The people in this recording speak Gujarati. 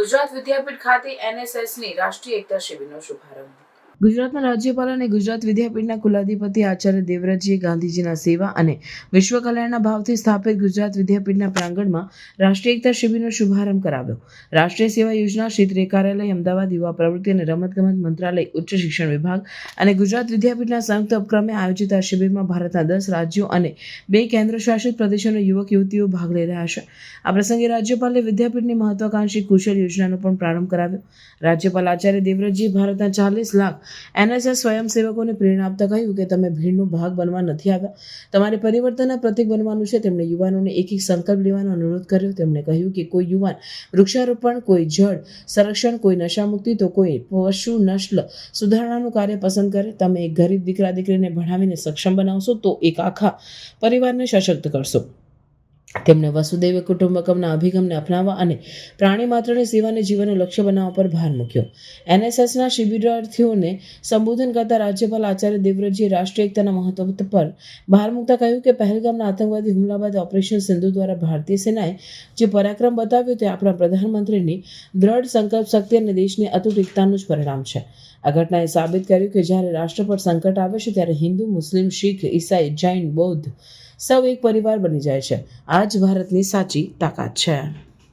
ગુજરાત વિદ્યાપીઠ ખાતે એનએસએસની રાષ્ટ્રીય એકતા શિબિરનો શુભારંભ. ગુજરાતના રાજ્યપાલ અને ગુજરાત વિદ્યાપીઠના કુલાધિપતિ આચાર્ય દેવવ્રતજીએ ગાંધીજીના સેવા અને વિશ્વ કલ્યાણના ભાવથી સ્થાપિત ગુજરાત વિદ્યાપીઠના પ્રાંગણમાં રાષ્ટ્રીય એકતા શિબિરનો શુભારંભ કરાવ્યો. રાષ્ટ્રીય સેવા યોજના, ક્ષેત્રીય કાર્યાલય, અમદાવાદ યુવા પ્રવૃત્તિ અને રમતગમત મંત્રાલય, ઉચ્ચ શિક્ષણ વિભાગ અને ગુજરાત વિદ્યાપીઠના સંયુક્ત ઉપક્રમે આયોજિત આ શિબિરમાં ભારતના દસ રાજ્યો અને બે કેન્દ્રશાસિત પ્રદેશોના યુવક, યુવતીઓ ભાગ લઈ રહ્યા છે. આ પ્રસંગે રાજ્યપાલે વિદ્યાપીઠની મહત્વાકાંક્ષી કુશળ યોજનાનો પણ પ્રારંભ કરાવ્યો. રાજ્યપાલ આચાર્ય દેવવ્રતજીએ ભારતના ચાલીસ લાખ એનએસએસ સ્વયંસેવકોને પ્રેરણા આપતા કહ્યું કે તમે ભીડનો ભાગ બનવા નથી આવ્યા. તમારે પરિવર્તનના પ્રતિક બનવાનું છે. તેમણે યુવાનોને એક એક સંકલ્પ લેવાનો અનુરોધ કર્યો. તેમણે કહ્યું કે કોઈ યુવાન, વૃક્ષારોપણ, કોઈ જળ સંરક્ષણ, કોઈ નશામુક્તિ તો કોઈ પશુ નસ્લ સુધારણાનું કાર્ય પસંદ કરે. તમે એક ગરીબ દીકરા, દીકરીને ભણાવીને સક્ષમ બનાવશો તો એક આખા પરિવારને સશક્ત કરશો. તેમણે વસુદૈવ કુટુંબકમના અભિગમને અપનાવવા અને પ્રાણી માત્રની સેવાને જીવનનું લક્ષ્ય બનાવવા પર ભાર મૂક્યો. એનએસએસના શિબિરાર્થીઓને સંબોધન કરતા રાજ્યપાલ આચાર્ય દેવવ્રતજીએ રાષ્ટ્રીય એકતાના મહત્વ પર ભાર મૂકતા કહ્યું કે પહેલગામના આતંકવાદી હુમલા બાદ ઓપરેશન સિંધુ દ્વારા ભારતીય સેનાએ જે પરાક્રમ બતાવ્યો તે આપણા પ્રધાનમંત્રીની દ્રઢ સંકલ્પ શક્તિ અને દેશની અતૂટ એકતાનું જ પરિણામ છે. આ ઘટનાએ સાબિત કર્યું કે જ્યારે રાષ્ટ્ર પર સંકટ આવે છે ત્યારે હિન્દુ, મુસ્લિમ, શીખ, ઈસાઈ, જૈન, બૌદ્ધ સૌ એક પરિવાર બની જાય છે. આ જ ભારતની સાચી તાકાત છે.